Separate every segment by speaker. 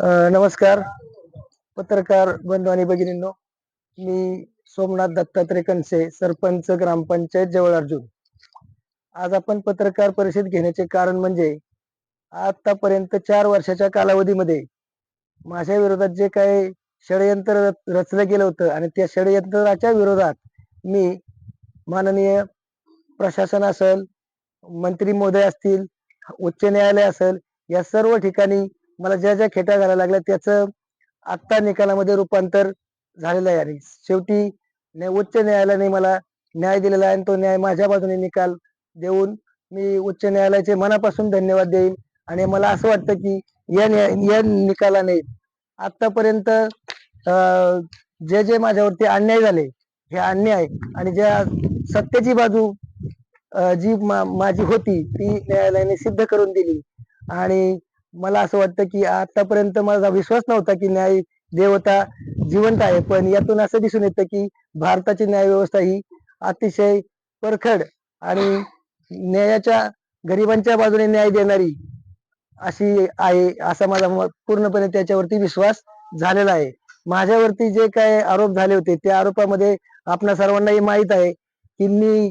Speaker 1: नमस्कार. पत्रकार बंधू आणि भगिनींनो मी सोमनाथ दत्तात्रय कनसे सरपंच ग्रामपंचायत जवळ अर्जुन. आज आपण पत्रकार परिषद घेण्याचे कारण म्हणजे आतापर्यंत चार वर्षाच्या कालावधीमध्ये माझ्या विरोधात जे काही षडयंत्र रच- रचलं गेलं होतं आणि त्या षडयंत्राच्या विरोधात मी माननीय प्रशासन असेल मंत्री महोदय असतील उच्च न्यायालय असेल या सर्व ठिकाणी मला ज्या ज्या खेटा घालायला लागल्या त्याचं आत्ता निकालामध्ये रूपांतर झालेलं आहे. आणि शेवटी उच्च न्यायालयाने मला न्याय दिलेला आहे आणि तो न्याय माझ्या बाजूने निकाल देऊन मी उच्च न्यायालयाचे मनापासून धन्यवाद देईन. आणि मला असं वाटतं की या न्याय या निकालाने आतापर्यंत जे जे माझ्यावरती अन्याय झाले हे अन्याय आणि ज्या सत्तेची बाजू जी मा- माझी होती ती न्यायालयाने सिद्ध करून दिली. आणि मला असं वाटतं की आतापर्यंत माझा विश्वास नव्हता की न्याय देवता जिवंत आहे पण यातून असं दिसून येतं की भारताची न्याय व्यवस्था ही अतिशय परखड आणि न्यायाच्या गरिबांच्या बाजूने न्याय देणारी अशी आहे असा माझा पूर्णपणे त्याच्यावरती विश्वास झालेला आहे. माझ्यावरती जे काय आरोप झाले होते त्या आरोपामध्ये आपणा सर्वांनाही माहीत आहे की मी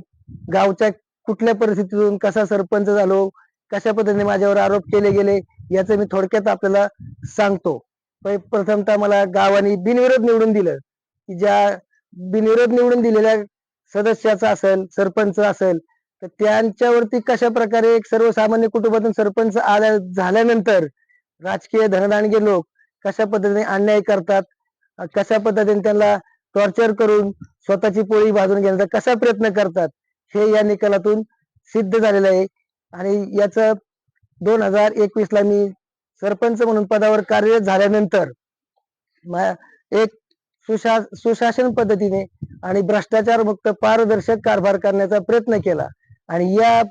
Speaker 1: गावच्या कुठल्या परिस्थितीतून कसा सरपंच झालो कशा पद्धतीने माझ्यावर आरोप केले गेले याचं मी थोडक्यात आपल्याला सांगतो. पै- प्रथमतः मला गावाने बिनविरोध निवडून दिलं. की ज्या बिनविरोध निवडून दिलेल्या सदस्याचा असेल सरपंच असेल तर त्यांच्यावरती कशा प्रकारे एक सर्वसामान्य कुटुंबातून सरपंच आल्या झाल्यानंतर राजकीय धनदानगे लोक कशा पद्धतीने अन्याय करतात कशा पद्धतीने त्यांना टॉर्चर करून स्वतःची पोळी भाजून घेण्याचा कसा प्रयत्न करतात हे या निकालातून सिद्ध झालेलं आहे. आणि याचं दोन हजार एकवीस ला मी सरपंच म्हणून पदावर कार्यरत झाल्यानंतर एक सुशा सुशासन पद्धतीने आणि भ्रष्टाचार मुक्त पारदर्शक कारभार करण्याचा प्रयत्न केला. आणि या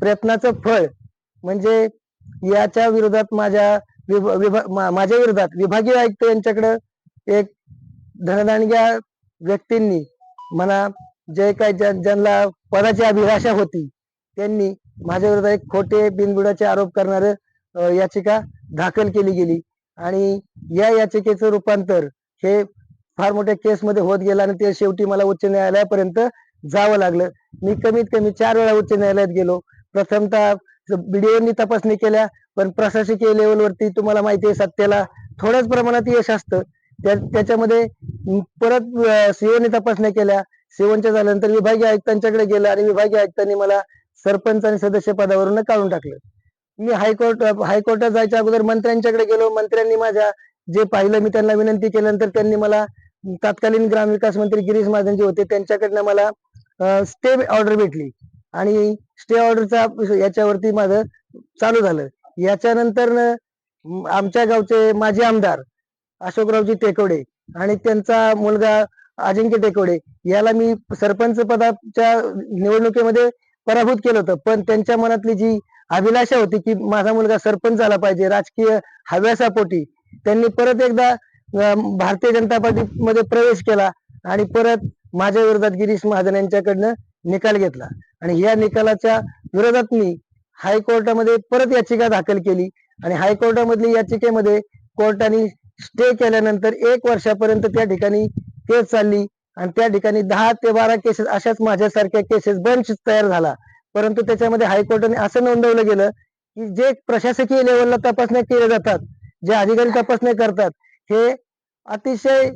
Speaker 1: प्रयत्नाचं फळ म्हणजे याच्या विरोधात माझ्या विभ- मा- माझ्या विरोधात विभागीय आयुक्त यांच्याकडे एक धनदानग्या व्यक्तींनी म्हणा जे काही ज्या- ज्यांना पदाची अभिलाषा होती त्यांनी माझ्या विरोधात एक खोटे बिनबुडाचे आरोप करणारे याचिका दाखल केली गेली. आणि या याचिकेचं रूपांतर हे फार मोठ्या केसमध्ये होत गेलं आणि ते शेवटी मला उच्च न्यायालयापर्यंत जावं लागलं. मी कमीत कमी चार वेळा उच्च न्यायालयात गेलो. प्रथमतः बीडीओनी तपासणी केल्या पण प्रशासकीय लेवलवरती तुम्हाला माहिती आहे सत्तेला थोड्याच प्रमाणात यश असतं. त्या- त्याच्यामध्ये परत सीओनी तपासण्या केल्या. सीओनच्या झाल्यानंतर विभागीय आयुक्तांच्याकडे गेलं आणि विभागीय आयुक्तांनी मला सरपंच आणि सदस्य पदावरून काढून टाकलं. मी हायकोर्ट हायकोर्टात जायच्या अगोदर मंत्र्यांच्याकडे गेलो. मंत्र्यांनी माझ्या जे पाहिलं मी त्यांना विनंती केल्यानंतर त्यांनी मला तत्कालीन ग्रामविकास मंत्री गिरीश महाजन जे होते. त्यांच्याकडनं मला स्टे ऑर्डर भेटली. आणि स्टे ऑर्डरचा याच्यावरती माझं चालू झालं. याच्यानंतर आमच्या गावचे माजी आमदार अशोकरावजी टेकवडे आणि त्यांचा मुलगा अजिंक्य टेकवडे याला मी सरपंच पदाच्या निवडणुकीमध्ये पराभूत केलं होतं. पण त्यांच्या मनातली जी अभिलाषा होती की माझा मुलगा सरपंच झाला पाहिजे राजकीय हव्यासापोटी त्यांनी परत एकदा भारतीय जनता पार्टी मध्ये प्रवेश केला आणि परत माझ्या विरोधात गिरीश महाजन यांच्याकडनं निकाल घेतला. आणि या निकालाच्या विरोधात मी हायकोर्टामध्ये परत याचिका दाखल केली आणि हायकोर्टामधली याचिकेमध्ये कोर्टाने स्टे केल्यानंतर एक वर्षापर्यंत त्या ठिकाणी केस चालली. आणि त्या ठिकाणी दहा ते बारा केसेस अशाच माझ्यासारख्या केसेस बंच तयार झाला. परंतु त्याच्यामध्ये हायकोर्टाने असं नोंदवलं गेलं की जे प्रशासकीय लेवलला तपासण्या केल्या जातात जे अधिकारी तपासण्या करतात हे अतिशय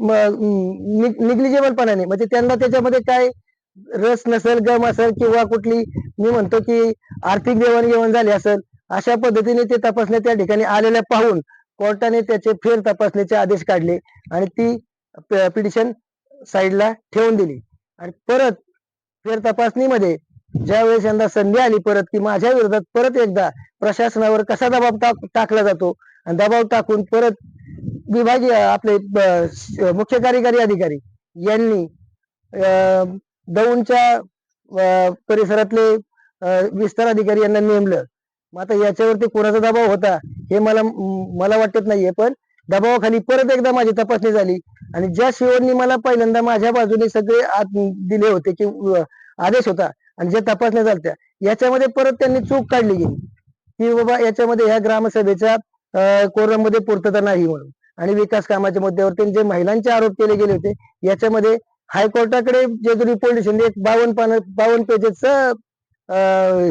Speaker 1: निग्लिजेबलपणाने म्हणजे त्यांना त्याच्यामध्ये काय रस नसेल गम असेल किंवा कुठली मी म्हणतो की आर्थिक देवाणघेवाण झाली असेल अशा पद्धतीने ते तपासण्या त्या ठिकाणी आलेल्या पाहून कोर्टाने त्याचे फेर तपासण्याचे आदेश काढले आणि ती पिटिशन साईडला ठेवून दिली. आणि परत फेर तपासणीमध्ये ज्या वेळेस यंदा संधी आली परत की माझ्या विरोधात परत एकदा प्रशासनावर कसा दबाव टाक टाकला जातो? आणि दबाव टाकून परत विभागीय आपले मुख्य कार्यकारी अधिकारी यांनी अं, दौंडच्या अं, परिसरातले विस्तार अधिकारी यांना नेमलं. मग आता याच्यावरती कोणाचा दबाव होता हे मला मला वाटत नाहीये पण दबावाखाली परत एकदा माझी तपासणी झाली. आणि ज्या शिवरनी मला पहिल्यांदा माझ्या बाजूने सगळे आत- दिले होते की आदेश होता आणि ज्या तपासण्या झाल्या याच्यामध्ये परत त्यांनी चूक काढली गेली. की बाबा याच्यामध्ये ह्या ग्रामसभेच्या कोरममध्ये पूर्तता नाही म्हणून. आणि विकास कामाच्या मुद्द्यावरती जे महिलांचे आरोप केले गेले होते याच्यामध्ये हायकोर्टाकडे जेजुरी पोलीस पोलिसांनी एक बावन्न पान बावन्न पेजेसचं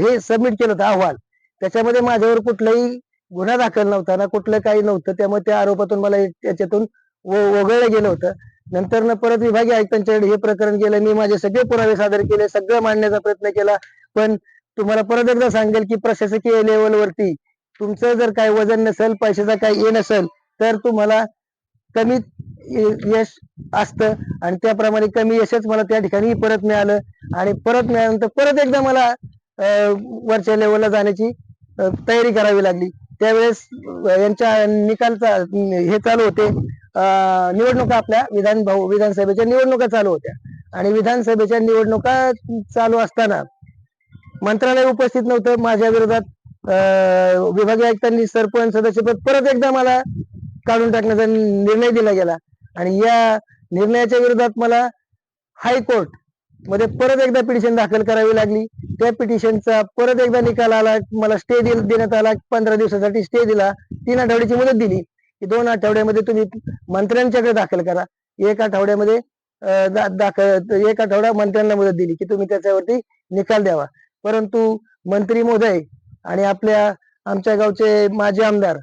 Speaker 1: हे सबमिट केलं होतं अहवाल. त्याच्यामध्ये माझ्यावर कुठलाही गुन्हा दाखल नव्हता ना कुठलं काही नव्हतं त्यामुळे त्या आरोपातून मला याच्यातून त्याच्यातून वगळलं गेलं होतं. नंतर परत विभागीय आयुक्तांच्याकडे हे प्रकरण गेलं मी माझे सगळे पुरावे सादर केले सगळं मांडण्याचा प्रयत्न केला. पण तुम्हाला परत एकदा सांगेल की प्रशासकीय लेवलवरती तुमचं जर काय वजन नसेल पैशाचा काही हे नसेल तर तुम्हाला कमी यश असतं. आणि त्याप्रमाणे कमी यशच मला त्या ठिकाणी परत मिळालं. आणि परत मिळाल्यानंतर परत एकदा मला वरच्या लेवलला जाण्याची तयारी करावी लागली. त्यावेळेस यांच्या निकालचा हे चालू होते. निवडणुका आपल्या विधान भाऊ विधानसभेच्या निवडणुका चालू होत्या. आणि विधानसभेच्या निवडणुका चालू असताना मंत्रालय उपस्थित नव्हतं. माझ्या विरोधात अं, विभागीय आयुक्तांनी सरपंच सदस्यपद परत एकदा मला काढून टाकण्याचा निर्णय दिला गेला. आणि या निर्णयाच्या विरोधात मला हायकोर्टमध्ये परत एकदा पिटिशन दाखल करावी लागली. त्या पिटिशनचा परत एकदा निकाल आला. मला स्टे देण्यात आला. पंधरा दिवसासाठी स्टे दिला. तीन आठवड्याची मुदत दिली. की दोन आठवड्यामध्ये तुम्ही मंत्र्यांच्याकडे दाखल करा. एक आठवड्यामध्ये दाखल एक आठवडा मंत्र्यांना मदत दिली की तुम्ही त्याच्यावरती निकाल द्यावा. परंतु मंत्री महोदय आणि आपल्या आमच्या गावचे माजी आमदार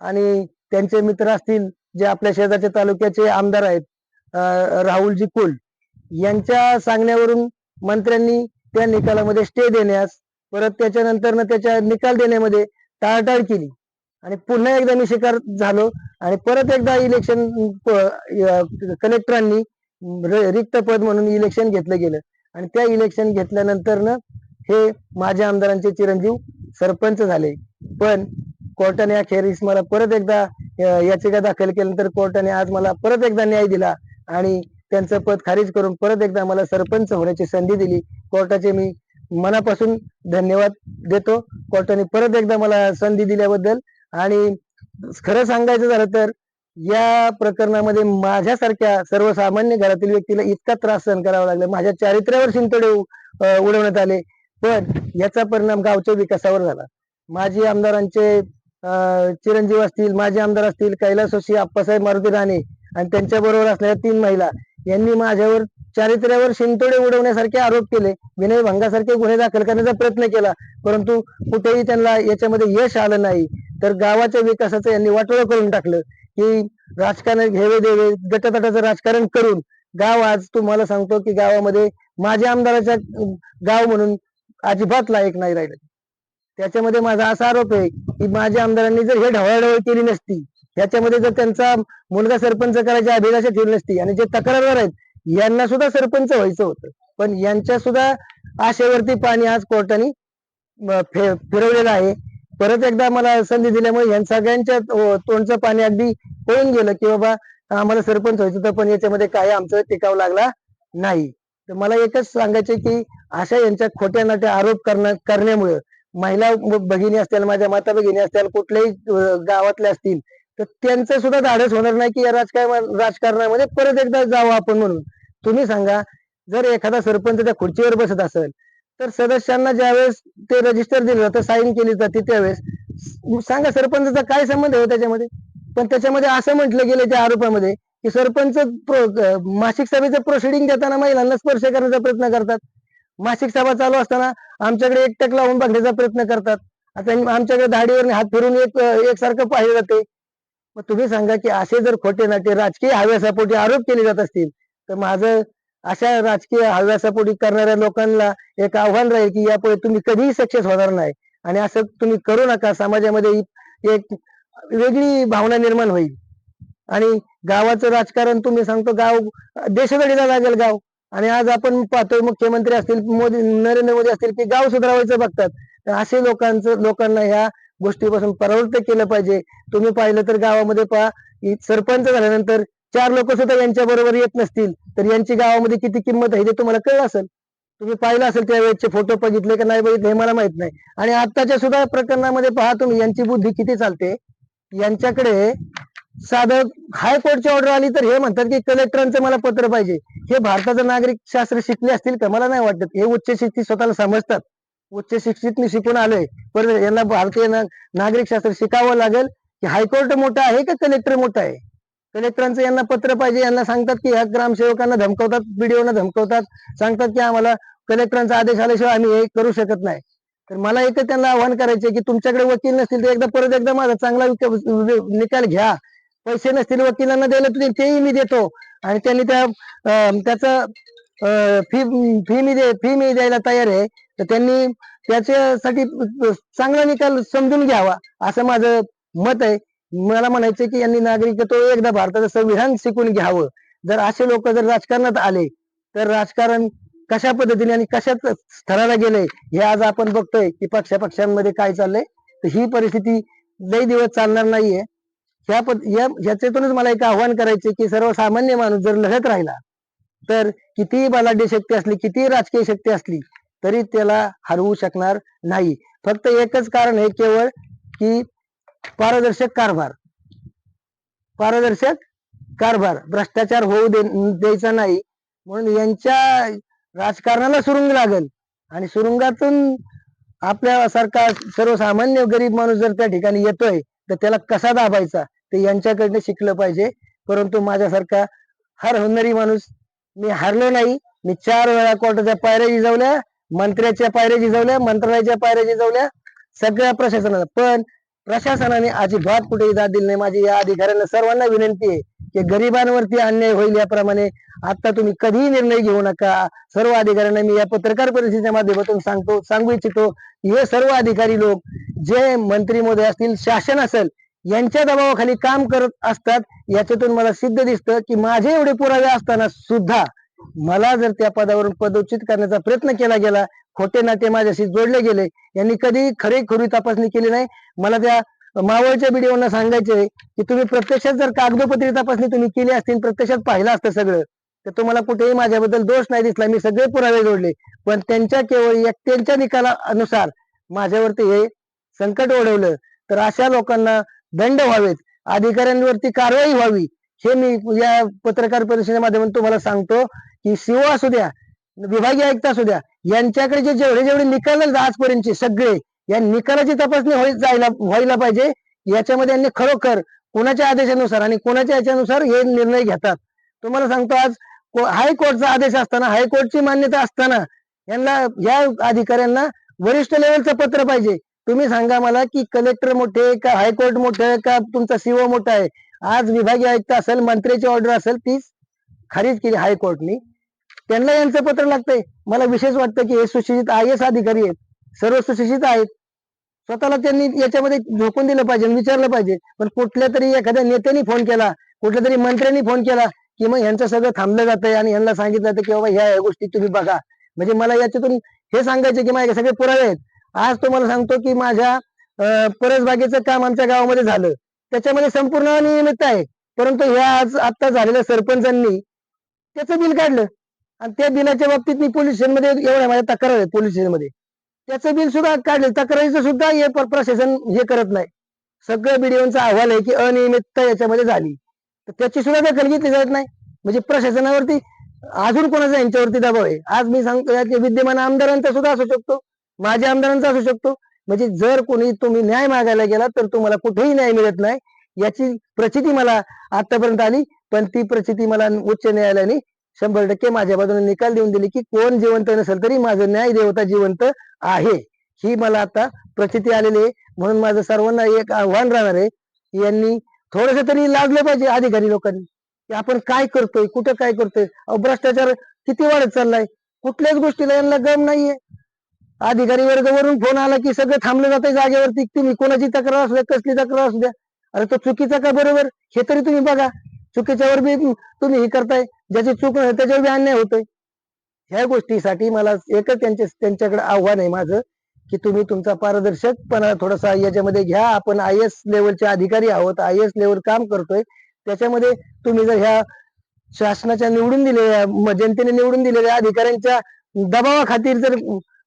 Speaker 1: आणि त्यांचे मित्र असतील जे आपल्या शेजारच्या तालुक्याचे आमदार आहेत राहुलजी कुल यांच्या सांगण्यावरून मंत्र्यांनी त्या निकालामध्ये स्टे देण्यास परत त्याच्यानंतर त्याच्या निकाल देण्यामध्ये टाळाटाळ केली. आणि पुन्हा एकदा मी शिकार झालो आणि परत एकदा इलेक्शन कलेक्टरांनी रिक्त पद म्हणून इलेक्शन घेतलं गेलं. आणि त्या इलेक्शन घेतल्यानंतर हे माझ्या आमदारांचे चिरंजीव सरपंच झाले. पण कोर्टाने अखेरीस मला परत एकदा याचिका दाखल केल्यानंतर कोर्टाने आज मला परत एकदा न्याय दिला आणि त्यांचं पद खारिज करून परत एकदा मला सरपंच होण्याची संधी दिली. कोर्टाचे मी मनापासून धन्यवाद देतो. कोर्टाने परत एकदा मला संधी दिल्याबद्दल आणि खरं सांगायचं झालं तर या प्रकरणामध्ये माझ्यासारख्या सर्वसामान्य घरातील व्यक्तीला इतका त्रास सहन करावा लागला. माझ्या चारित्र्यावर शिंतोडे उडवण्यात आले. पण याचा परिणाम गावच्या विकासावर झाला. माजी आमदारांचे अं, चिरंजीव असतील माजी आमदार असतील कैलास जोशी आप्पासाहेब मारुती राणे आणि त्यांच्या बरोबर असलेल्या तीन महिला यांनी माझ्यावर चारित्र्यावर शिंतोडे उडवण्यासारखे आरोप केले. विनय भंगासारखे गुन्हे दाखल करण्याचा प्रयत्न केला. परंतु कुठेही त्यांना याच्यामध्ये यश आलं नाही. तर गावाच्या विकासाचं यांनी वाटोळं करून टाकलं की राजकारण घेवे देवे गटतटाचं राजकारण करून गाव आज तुम्हाला सांगतो की गावामध्ये माझ्या आमदाराच्या गाव म्हणून अजिबात लायक नाही राहिलं. त्याच्यामध्ये माझा असा आरोप आहे की माझ्या आमदारांनी जर हे ढवळाढवळ केली नसती ह्याच्यामध्ये जर त्यांचा मुलगा सरपंच करायची अभिलाषा ठेवली नसती आणि जे तक्रारदार आहेत यांना सुद्धा सरपंच व्हायचं होतं. पण यांच्या सुद्धा आशेवरती पाणी आज कोर्टाने फिरवलेलं आहे. परत एकदा मला संधी दिल्यामुळे या सगळ्यांच्या तोंडचं पाणी अगदी पळून गेलं की बाबा आम्हाला सरपंच व्हायचं होतं पण याच्यामध्ये काय आमचं टिकाव लागला नाही. तर मला एकच सांगायचे की अशा यांच्या खोट्या नाट्या आरोप करणं करण्यामुळे महिला भगिनी असतील माझ्या माता भगिनी असतील कुठल्याही गावातल्या असतील तर त्यांचं सुद्धा धाडस होणार नाही की या राजकारण राजकारणामध्ये परत एकदा जावं आपण म्हणून. तुम्ही सांगा जर एखादा सरपंच त्या खुर्चीवर बसत असेल तर सदस्यांना ज्यावेळेस ते रजिस्टर दिलं जातं साईन केली जाते त्यावेळेस सांगा सरपंचचा काय संबंध आहे हो त्याच्यामध्ये? पण त्याच्यामध्ये असं म्हटलं गेलं त्या आरोपामध्ये की सरपंच मासिक सभेचं प्रोसिडिंग देताना महिलांना स्पर्श करण्याचा प्रयत्न करतात. मासिक सभा चालू असताना आमच्याकडे एकटक लावून बघण्याचा प्रयत्न करतात. आता आमच्याकडे धाडीवर हात फिरून एक एकसारखं पाहिलं जाते. मग तुम्ही सांगा की असे जर खोटे नाटे राजकीय हव्यासापोटी आरोप केले जात असतील तर माझं अशा राजकीय हव्यासापोटी करणाऱ्या लोकांना एक आव्हान राहील की यापुढे तुम्ही कधीही सक्सेस होणार नाही. आणि असं तुम्ही करू नका. समाजामध्ये एक वेगळी भावना निर्माण होईल. आणि गावाचं राजकारण तुम्ही सांगतो गाव देशगडीला लागेल गाव. आणि आज आपण पाहतोय मुख्यमंत्री असतील मोदी नरेंद्र मोदी असतील की गाव सुधारायचं बघतात. तर असे लोकांचं लोकांना ह्या गोष्टीपासून परावृत्त केलं पाहिजे. तुम्ही पाहिलं तर गावामध्ये पहा सरपंच झाल्यानंतर चार लोक सुद्धा यांच्या बरोबर येत नसतील तर यांची गावामध्ये किती किंमत आहे ते तुम्हाला कळलं असेल. तुम्ही पाहिलं असेल त्यावेळेचे फोटो बघितले का नाही बघितले हे मला माहीत नाही. आणि आताच्या सुद्धा प्रकरणामध्ये पहा तुम्ही यांची बुद्धी किती चालते? यांच्याकडे साधं हायकोर्टची ऑर्डर आली तर हे म्हणतात की कलेक्टरांचं मला पत्र पाहिजे. हे भारताचं नागरिक शास्त्र शिकले असतील का? मला नाही वाटत. हे उच्च शिक्षित स्वतःला समजतात. उच्च शिक्षित मी शिकून आलोय. पण यांना भारतीय नागरिक शास्त्र शिकावं लागेल की हायकोर्ट मोठा आहे का कलेक्टर मोठं आहे? कलेक्टरांचं यांना पत्र पाहिजे यांना सांगतात की ह्या ग्रामसेवकांना धमकवतात बीडीओना धमकवतात सांगतात की आम्हाला कलेक्टरांचा आदेश आल्याशिवाय आम्ही हे करू शकत नाही. तर मला एकच त्यांना आव्हान करायचे की तुमच्याकडे वकील नसतील तर एकदा परत एकदा माझा चांगला निकाल घ्या. पैसे नसतील वकिलांना द्यायला तुम्ही तेही मी देतो. आणि त्यांनी त्या त्याचा फी फी मी दे फी मी द्यायला तयार आहे. तर त्यांनी त्याच्यासाठी चांगला निकाल समजून घ्यावा असं माझं मत आहे. मला म्हणायचं की यांनी नागरिकत्व एकदा भारताचं संविधान शिकून घ्यावं. जर असे लोक जर राजकारणात आले तर राजकारण कशा पद्धतीने आणि कशाच स्तराला गेले हे आज आपण बघतोय की पक्षापक्षांमध्ये काय चाललंय. तर ही परिस्थिती लई दिवस चालणार नाहीये. ह्या पद या ह्याच्यातूनच मला एक आव्हान करायचे की सर्वसामान्य माणूस जर लढत राहिला तर कितीही बलाढ्य शक्ती असली कितीही राजकीय शक्ती असली तरी त्याला हरवू शकणार नाही. फक्त एकच कारण हे केवळ की पारदर्शक कारभार. पारदर्शक कारभार. भ्रष्टाचार होऊ दे द्यायचा नाही. म्हणून यांच्या राजकारणाला सुरुंग लागल. आणि सुरुंगातून आपल्यासारखा सर्वसामान्य गरीब माणूस जर त्या ठिकाणी येतोय तर त्याला कसा दाबायचा? ते यांच्याकडनं शिकलं पाहिजे. परंतु माझ्यासारखा हर होणारी माणूस मी हारलो नाही. मी चार वेळा कोर्टाच्या पायऱ्या जिजवल्या मंत्र्याच्या पायऱ्या जिजवल्या मंत्रालयाच्या पायऱ्या जिजवल्या सगळ्या प्रशासनाला. पण प्रशासनाने अजिबात कुठेही जात दिली नाही. माझी या अधिकाऱ्यांना सर्वांना विनंती आहे की गरिबांवरती अन्याय होईल याप्रमाणे आता तुम्ही कधीही निर्णय घेऊ नका. सर्व अधिकाऱ्यांना मी या पत्रकार परिषदेच्या माध्यमातून सांगतो सांगू इच्छितो हे सर्व अधिकारी लोक जे मंत्री मोदय असतील शासन असेल यांच्या दबावाखाली काम करत असतात याच्यातून मला सिद्ध दिसतं की माझे एवढे पुरावे असताना सुद्धा मला जर त्या पदावरून पदोचित करण्याचा प्रयत्न केला गेला खोटे नाते माझ्याशी जोडले गेले. यांनी कधी खरी खरी तपासणी केली नाही. मला त्या मावळच्या व्हिडिओना सांगायचे की तुम्ही प्रत्यक्षात जर कागदोपत्री तपासणी तुम्ही केली असतील प्रत्यक्षात पाहिलं असतं सगळं तर तुम्हाला कुठेही माझ्याबद्दल दोष नाही दिसला. मी सगळे पुरावे जोडले. पण त्यांच्या केवळ त्यांच्या निकालानुसार माझ्यावरती हे संकट ओढवलं. तर अशा लोकांना दंड व्हावेत. अधिकाऱ्यांवरती कारवाई व्हावी. हे मी या पत्रकार परिषदेमध्ये तुम्हाला सांगतो की शिव असू द्या विभागीय आयुक्त असू द्या यांच्याकडे जे जेवढे जेवढे निकाल आजपर्यंतचे सगळे या निकालाची तपासणी होईल जायला व्हायला पाहिजे. याच्यामध्ये यांनी खरोखर कोणाच्या आदेशानुसार आणि कोणाच्या याच्यानुसार हे निर्णय घेतात. तुम्हाला सांगतो आज हायकोर्टचा आदेश असताना हायकोर्टची मान्यता असताना यांना या अधिकाऱ्यांना वरिष्ठ लेवलचं पत्र पाहिजे. तुम्ही सांगा मला की कलेक्टर मोठे का हायकोर्ट मोठे का तुमचा सीओ मोठा आहे? आज विभागीय आयुक्त असेल मंत्र्याची ऑर्डर असेल तीच खारीज केली हायकोर्टनी. त्यांना यांचं पत्र लागतंय. मला विशेष वाटतं की हे सुशिक्षित आय एस अधिकारी आहेत. सर्व सुशिक्षित आहेत. स्वतःला त्यांनी याच्यामध्ये झोकून दिलं पाहिजे आणि विचारलं पाहिजे. पण कुठल्या तरी एखाद्या नेत्यांनी फोन केला कुठल्या तरी मंत्र्यांनी फोन केला की मग यांचं सगळं थांबलं जातंय आणि यांना सांगितलं जातं की बाबा ह्या ह्या गोष्टी तुम्ही बघा. म्हणजे मला याच्यातून हे सांगायचे की माझे सगळे पुरावे आहेत. आज तुम्हाला सांगतो की माझ्या परसबागेचं काम आमच्या गावामध्ये झालं. त्याच्यामध्ये संपूर्ण अनियमित आहे. परंतु ह्या आज आता झालेल्या सरपंचांनी त्याचं बिल काढलं. आणि त्या बिलाच्या बाबतीत मी पोलीस स्टेशनमध्ये एवढ्या माझ्या तक्रार आहे पोलीस स्टेशनमध्ये. त्याचं बिल सुद्धा काढलं. तक्रारीचं सुद्धा हे प्रशासन हे करत नाही. सगळं बीडीओचा अहवाल आहे की अनियमितता याच्यामध्ये झाली. तर त्याची सुद्धा दखल घेतली जात नाही. म्हणजे प्रशासनावरती अजून कोणाचा यांच्यावरती दबाव आहे? आज मी सांगतो की विद्यमान आमदारांचा सुद्धा असू शकतो माझ्या आमदारांचा असू शकतो. म्हणजे जर कोणी तुम्ही न्याय मागायला गेला तर तुम्हाला कुठेही न्याय मिळत नाही. याची प्रचिती मला आतापर्यंत आली पण ती प्रचिती मला उच्च न्यायालयाने शंभर टक्के माझ्या बाजूने निकाल देऊन दिली की कोण जिवंत नसेल तरी माझं न्याय देवता जिवंत आहे. ही मला आता प्रचिती आलेली आहे. म्हणून माझं सर्वांना एक आव्हान राहणार आहे यांनी थोडस तरी लाजलं पाहिजे अधिकारी लोकांनी. की आपण काय करतोय कुठं काय करतोय? भ्रष्टाचार किती वाढत चाललाय? कुठल्याच गोष्टीला यांना गम नाहीये. अधिकारी वर्ग वरून फोन आला की सगळं थांबलं जातंय जागेवरती. तुम्ही कोणाची तक्रार असू द्या कसली तक्रार असू द्या. अरे तो चुकीचा का बरोबर? हे तरी तुम्ही बघा. चुकीच्यावर बी तुम्ही हे करताय ज्याची चूक नाही त्याच्यावर बी अन्याय होतोय. ह्या गोष्टीसाठी मला एकच त्यांच्या त्यांच्याकडे आव्हान आहे माझं की तुम्ही तुमचा पारदर्शकपणा थोडासा याच्यामध्ये घ्या. आपण आय एस लेवलचे अधिकारी आहोत आय एस लेवल काम करतोय. त्याच्यामध्ये तुम्ही जर ह्या शासनाच्या निवडून दिलेल्या जनतेने निवडून दिलेल्या अधिकाऱ्यांच्या दबावाखातीर जर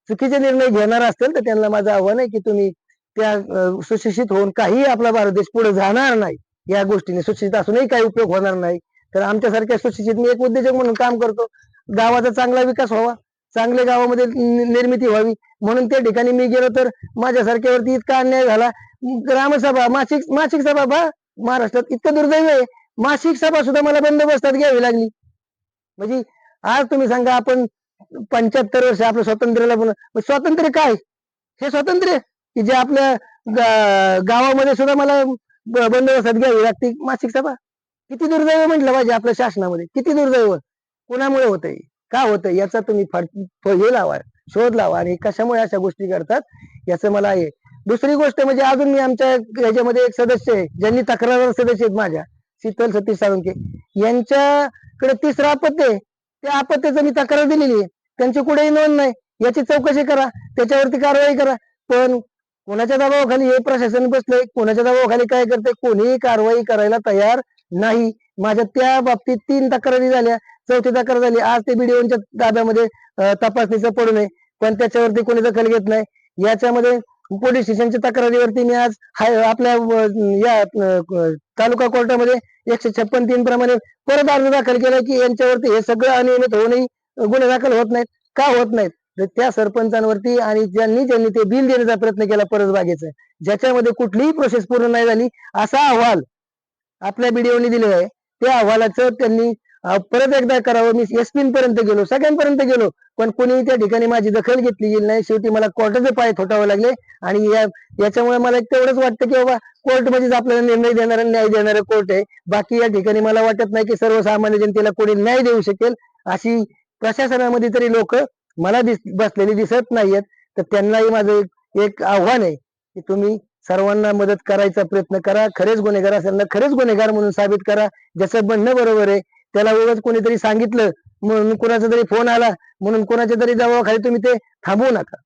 Speaker 1: चुकीचे निर्णय घेणार असतील तर त्यांना माझं आव्हान आहे की तुम्ही त्या सुशिक्षित होऊन काही आपला भारत देश पुढे जाणार नाही. या गोष्टीने सुशिक्षित असूनही काही उपयोग होणार नाही. तर आमच्यासारख्या सुशिक्षित मी एक उद्योजक म्हणून काम करतो. गावाचा चांगला विकास व्हावा. चांगल्या गावामध्ये निर्मिती व्हावी. म्हणून त्या ठिकाणी मी गेलो तर माझ्यासारख्यावरती इतका अन्याय झाला. ग्रामसभा मासिक मासिक सभा बा महाराष्ट्रात इतकं दुर्दैव आहे. मासिक सभा सुद्धा मला बंदोबस्तात घ्यावी लागली. म्हणजे आज तुम्ही सांगा आपण पंच्याहत्तर वर्ष आपलं स्वातंत्र्याला पण स्वातंत्र्य काय? हे स्वातंत्र्य? की जे आपल्या गा- गावामध्ये सुद्धा मला बंदोबस्तात घ्यावी लागते. मासिक सभा. किती दुर्दैव म्हटलं पाहिजे आपल्या शासनामध्ये? किती दुर्दैव? कोणामुळे होतंय? का होतंय? याचा तुम्ही हे लावा शोध लावा आणि कशामुळे अशा गोष्टी करतात याचं मला आहे दुसरी गोष्ट म्हणजे अजून मी आमच्या ह्याच्यामध्ये एक सदस्य आहे ज्यांनी तक्रार सदस्य आहेत माझ्या शीतल सतीश साळुंके यांच्याकडे तिसरं अपत्य आहे. त्या अपत्याचं मी तक्रार दिलेली आहे. त्यांची कुठेही नोंद नाही. याची चौकशी करा. त्याच्यावरती कारवाई करा. पण कोणाच्या दबावाखाली? हे प्रशासन बसलंय. कोणाच्या दबावाखाली काय करते कोणीही कारवाई करायला तयार नाही. माझ्या त्या बाबतीत तीन तक्रारी झाल्या. चौथी तक्रार झाली. आज ते बीडीओच्या ताब्यामध्ये तपासणीचं पडू नये. पण त्याच्यावरती कोणी दखल घेत नाही. याच्यामध्ये पोलीस स्टेशनच्या तक्रारीवरती मी आज हाय आपल्या या तालुका कोर्टामध्ये एकशे छप्पन तीन प्रमाणे परत अर्ज दाखल केला की यांच्यावरती हे सगळं अनियमित होऊनही गुन्हे दाखल होत नाहीत. का होत नाहीत? तर त्या सरपंचांवरती आणि ज्यांनी ज्यांनी ते बिल देण्याचा प्रयत्न केला परसबागेचं ज्याच्यामध्ये कुठलीही प्रोसेस पूर्ण नाही झाली असा अहवाल आपल्या बीडीओनी दिलेला आहे. त्या अहवालाचं त्यांनी परत एकदा करावं. मी एसपी पर्यंत गेलो सगळ्यांपर्यंत गेलो पण कोणीही त्या ठिकाणी माझी दखल घेतली गेली नाही. शेवटी मला कोर्टाचे पाय थोटावे लागले आणि या याच्यामुळे मला एक तेवढंच वाटतं की बाबा कोर्ट मध्येच आपल्याला निर्णय देणारा न्याय देणारा कोर्ट आहे. बाकी या ठिकाणी मला वाटत नाही की सर्वसामान्य जनतेला कोणी न्याय देऊ शकेल अशी प्रशासनामध्ये तरी लोक मला दिस बसलेली दिसत नाहीयेत तर त्यांनाही माझं एक- एक आव्हान आहे की तुम्ही सर्वांना मदत करायचा प्रयत्न करा खरेच गुन्हेगार असेल ना खरेच गुन्हेगार म्हणून साबित करा ज्याचं म्हणणं बरोबर आहे त्याला उगाच कोणीतरी सांगितलं म्हणून कोणाचा तरी फोन आला म्हणून कोणाच्या तरी दबावाखाली तुम्ही ते थांबवू नका.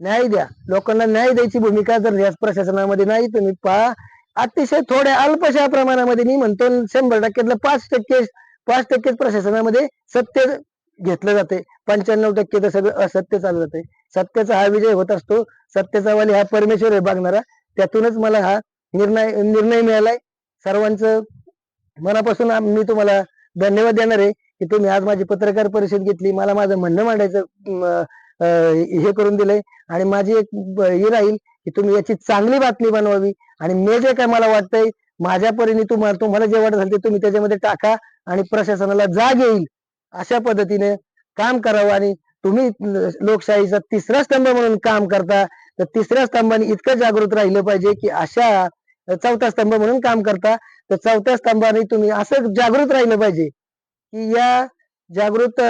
Speaker 1: न्याय द्या. लोकांना न्याय द्यायची भूमिका जर या प्रशासनामध्ये नाही तुम्ही पहा अतिशय थोड्या अल्पशा प्रमाणामध्ये मी म्हणतो शंभर टक्क्यातलं पाच टक्के पाच टक्केच प्रशासनामध्ये सत्य घेतलं जाते. पंच्याण्णव टक्के तर सगळं असत्य चाललं जाते. सत्याचा हा विजय होत असतो. सत्याचा वाली हा परमेश्वर आहे बघणारा. त्यातूनच मला हा निर्णय निर्णय मिळालाय. सर्वांचं मनापासून मी तुम्हाला धन्यवाद देणार आहे की तुम्ही आज माझी पत्रकार परिषद घेतली. मला माझं म्हणणं मांडायचं हे करून दिलंय. आणि माझी एक हे राहील की तुम्ही याची चांगली बातमी बनवावी. आणि मी जे काय मला वाटतंय माझ्या परीने तुम्हाला तुम्हाला जे वाटत असेल ते तुम्ही त्याच्यामध्ये टाका आणि प्रशासनाला जाग येईल. अशा पद्धतीने काम करावं आणि तुम्ही लोकशाहीचा तिसरा स्तंभ म्हणून काम करता तर तिसऱ्या स्तंभाने इतकं जागृत राहिलं पाहिजे की अशा चौथा स्तंभ म्हणून काम करता तर चौथ्या स्तंभाने तुम्ही असं जागृत राहिलं पाहिजे की या जागृत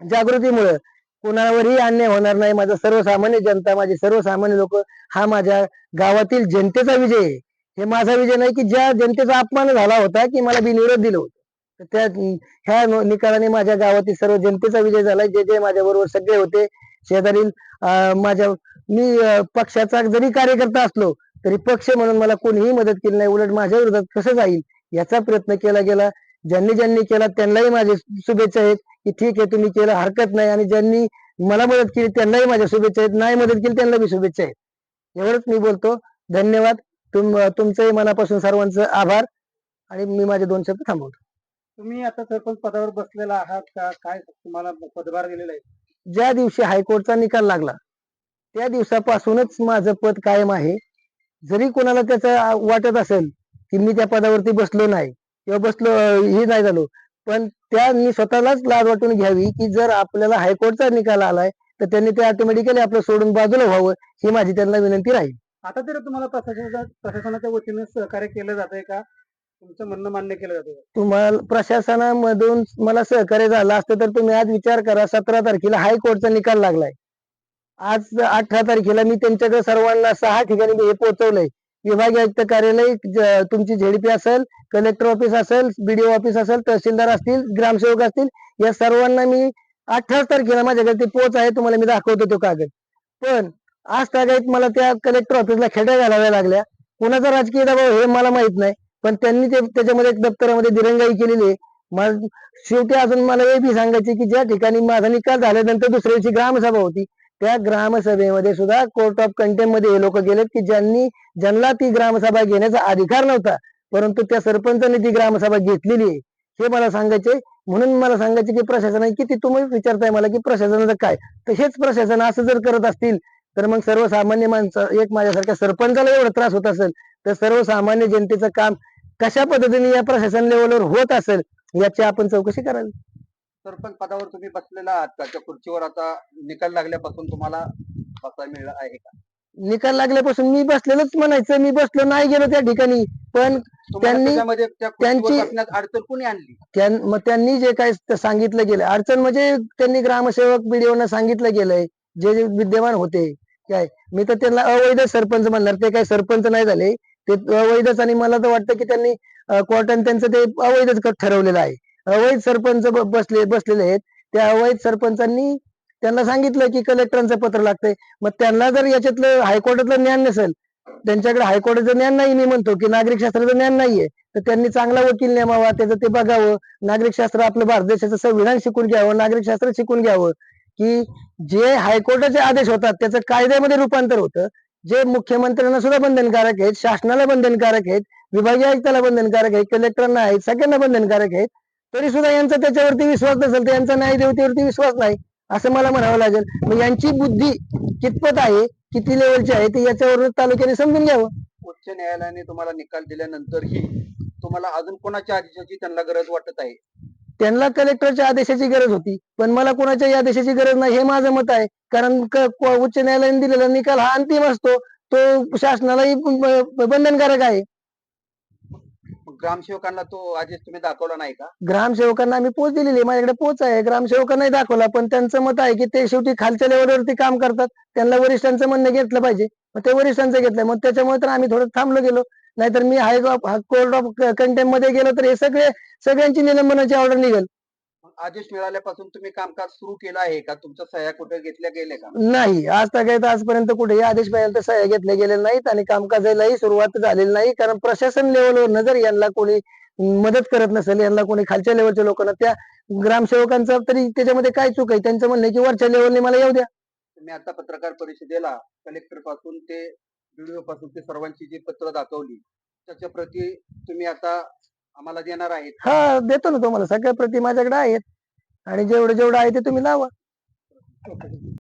Speaker 1: जागृतीमुळं कोणावरही अन्याय होणार नाही. माझा सर्वसामान्य जनता माझे सर्वसामान्य लोक हा माझ्या गावातील जनतेचा विजय आहे. हे माझा विजय नाही की ज्या जनतेचा अपमान झाला होता की मला बिनविरोध दिलं होतं. त्या ह्या निकालाने माझ्या गावातील सर्व जनतेचा विजय झाला. जे जे माझ्या बरोबर सगळे होते शेजारील माझ्या मी पक्षाचा जरी कार्यकर्ता असलो तरी पक्ष म्हणून मला कोणीही मदत केली नाही. उलट माझ्या विरोधात कसं जाईल याचा प्रयत्न केला गेला. ज्यांनी ज्यांनी केला त्यांनाही माझे शुभेच्छा आहेत की ठीक आहे तुम्ही केलं हरकत नाही. आणि ज्यांनी मला मदत केली त्यांनाही माझ्या शुभेच्छा आहेत. नाही मदत केली त्यांना बी शुभेच्छा आहेत. एवढंच मी बोलतो. धन्यवाद. तुम तुमचंही मनापासून सर्वांचं आभार. आणि मी माझे दोन शब्द थांबवतो.
Speaker 2: तुम्ही आता सरपंच पदावर बसलेला आहात का? काय तुम्हाला पदभार दिलेला आहे?
Speaker 1: ज्या दिवशी हायकोर्टचा निकाल लागला त्या दिवसापासूनच माझं पद कायम आहे. जरी कोणाला त्याचं वाटत असेल की मी त्या पदावरती बसलो नाही किंवा बसलो हे नाही झालो पण त्या मी स्वतःलाच लाज वाटून घ्यावी की जर आपल्याला हायकोर्टचा निकाल आलाय तर त्यांनी ते ऑटोमॅटिकली आपलं सोडून बाजूला व्हावं ही माझी त्यांना विनंती राहील.
Speaker 2: आता तरी तुम्हाला प्रशासनाच्या प्रशासनाच्या वतीने सहकार्य केलं जातंय का? तुमचं म्हणणं मान्य केलं जातं.
Speaker 1: तुम्हाला प्रशासनामधून मला सहकार्य झालं असतं तर तुम्ही आज विचार करा सतरा तारखेला हायकोर्टचा निकाल लागलाय. आज अठरा तारखेला मी त्यांच्याकडे सर्वांना सहा ठिकाणी हे पोहोचवलंय. विभागीय आयुक्त कार्यालय तुमची झेडपी असेल कलेक्टर ऑफिस असेल बीडीओ ऑफिस असेल तहसीलदार असतील ग्रामसेवक असतील या सर्वांना मी अठरा तारखेला माझ्याकडे ते पोच आहे तुम्हाला मी दाखवतो तो कागद. पण आज तागायत मला त्या कलेक्टर ऑफिसला खेड्या घालाव्या लागल्या. कुणाचा राजकीय दबाव हे मला माहीत नाही. पण त्यांनी ते त्याच्यामध्ये एक दप्तरामध्ये दिरंगाई केलेली आहे. मग शेवटी अजून मला हे बी सांगायचे की ज्या ठिकाणी माझा निकाल झाल्यानंतर दुसऱ्या दिवशी ग्रामसभा होती त्या ग्रामसभेमध्ये सुद्धा कोर्ट ऑफ कंटेममध्ये हे लोक गेलेत की ज्यांनी ज्यांना ती ग्रामसभा घेण्याचा अधिकार नव्हता परंतु त्या सरपंचाने ती ग्रामसभा घेतलेली आहे. हे मला सांगायचे म्हणून मला सांगायचे की प्रशासनाने किती तुम्ही विचारताय मला की प्रशासनाचं काय? तर हेच प्रशासन असं जर करत असतील तर मग सर्वसामान्य माणसं एक माझ्यासारख्या सरपंचाला एवढा त्रास होत असेल तर सर्वसामान्य जनतेचं काम कशा पद्धतीने या प्रशासन लेवलवर होत असेल याची आपण चौकशी करावी.
Speaker 3: सरपंच पदावर तुम्ही बसलेला आहात का? त्या खुर्चीवर आता निकाल लागल्यापासून तुम्हाला बसायला मिळालं आहे का?
Speaker 1: निकाल लागल्यापासून मी बसलेलोच म्हणायचं मी बसलो नाही गेलो त्या ठिकाणी पण त्यांनी-
Speaker 3: त्याच्यामध्ये त्या खुर्चीवर
Speaker 1: त्यांची-
Speaker 3: बसण्यात अडचण कोणी आणली?
Speaker 1: त्यां- मग त्यांनी जे काय स- सांगितलं गेलं अडचण म्हणजे त्यांनी ग्रामसेवक बीडीओना सांगितलं गेलंय जे जे विद्यमान होते काय? मी तर त्यांना अवैध सरपंच म्हणणार ते काही सरपंच नाही झाले. ते अवैधच आणि मला तर वाटतं की त्यांनी कोर्टाने त्यांचं ते अवैधच ठरवलेलं आहे. अवैध सरपंच बसले बसलेले आहेत. त्या अवैध सरपंचांनी त्यांना सांगितलं की कलेक्टरांचं पत्र लागतंय. मग त्यांना जर याच्यातलं हायकोर्टातलं ज्ञान नसेल त्यांच्याकडे हायकोर्टाचं ज्ञान नाही मी म्हणतो की नागरिक शास्त्राचं ज्ञान नाहीये तर त्यांनी चांगला वकील नेमावा त्याचं ते बघावं. नागरिक शास्त्र आपलं भारत देशाचं संविधान शिकून घ्यावं नागरिक शास्त्र शिकून घ्यावं की जे हायकोर्टाचे आदेश होतात त्याचं कायद्यामध्ये रूपांतर होतं जे मुख्यमंत्र्यांना सुद्धा बंधनकारक आहेत शासनाला बंधनकारक आहेत विभागीय आयुक्ताला बंधनकारक आहेत कलेक्टरांना आहेत सगळ्यांना बंधनकारक आहेत तरी सुद्धा यांचा त्याच्यावरती विश्वास नसेल तर यांचा न्यायदेवतेवरती विश्वास नाही असं मला म्हणावं लागेल. मग यांची बुद्धी कितपत आहे किती लेवलची आहे ते याच्यावरून तालुक्याने समजून घ्यावं.
Speaker 3: उच्च न्यायालयाने तुम्हाला निकाल दिल्यानंतरही तुम्हाला अजून कोणाच्या आदेशाची त्यांना गरज वाटत आहे?
Speaker 1: त्यांना कलेक्टरच्या आदेशाची गरज होती. पण मला कोणाच्याही आदेशाची गरज नाही हे माझं मत आहे. कारण उच्च न्यायालयाने दिलेला निकाल हा अंतिम असतो. तो शासनालाही बंधनकारक आहे.
Speaker 3: ग्रामसेवकांना तो आदेश तुम्ही दाखवला नाही का?
Speaker 1: ग्रामसेवकांना आम्ही पोच दिलेली आहे. माझ्याकडे पोच आहे. ग्रामसेवकांनाही दाखवला. पण त्यांचं मत आहे की ते शेवटी खालच्या लेवलवरती काम करतात. त्यांना वरिष्ठांचं म्हणणं घेतलं पाहिजे. मग ते वरिष्ठांचं घेतलं मग त्याच्यामुळे तर आम्ही थोडं थांबलो गेलो. नाहीतर मी हाय कोर्ट ऑफ कंटेममध्ये गेलो तर हे सगळे सगळ्यांची निलंबनाची ऑर्डर निघेल.
Speaker 3: आदेश मिळाल्यापासून तुम्ही कामकाज सुरू केलं आहे का? तुमच्या सह्या कुठे घेतल्या गेल्या का?
Speaker 1: नाही आज तक आजपर्यंत कुठेही आदेश पाहिजे तर सह्या घेतले गेलेले नाहीत आणि कामकाजालाही सुरुवात झालेली नाही. कारण प्रशासन लेवलवर जर यांना कोणी मदत करत नसेल यांना कोणी खालच्या लेवलच्या लोकांना त्या ग्रामसेवकांचा तरी त्याच्यामध्ये काय चूक आहे? त्यांचं म्हणणं की वरच्या लेवलने मला येऊ द्या.
Speaker 3: तुम्ही आता पत्रकार परिषदेला कलेक्टरपासून ते व्हिडिओ पासून ते सर्वांची जी पत्र दाखवली त्याच्या प्रती तुम्ही आता आम्हाला देणार आहेत
Speaker 1: हा देतो ना तुम्हाला. सगळ्या प्रति माझ्याकडे आहेत. आणि जेवढं जेवढं आहे ते तुम्ही लावा.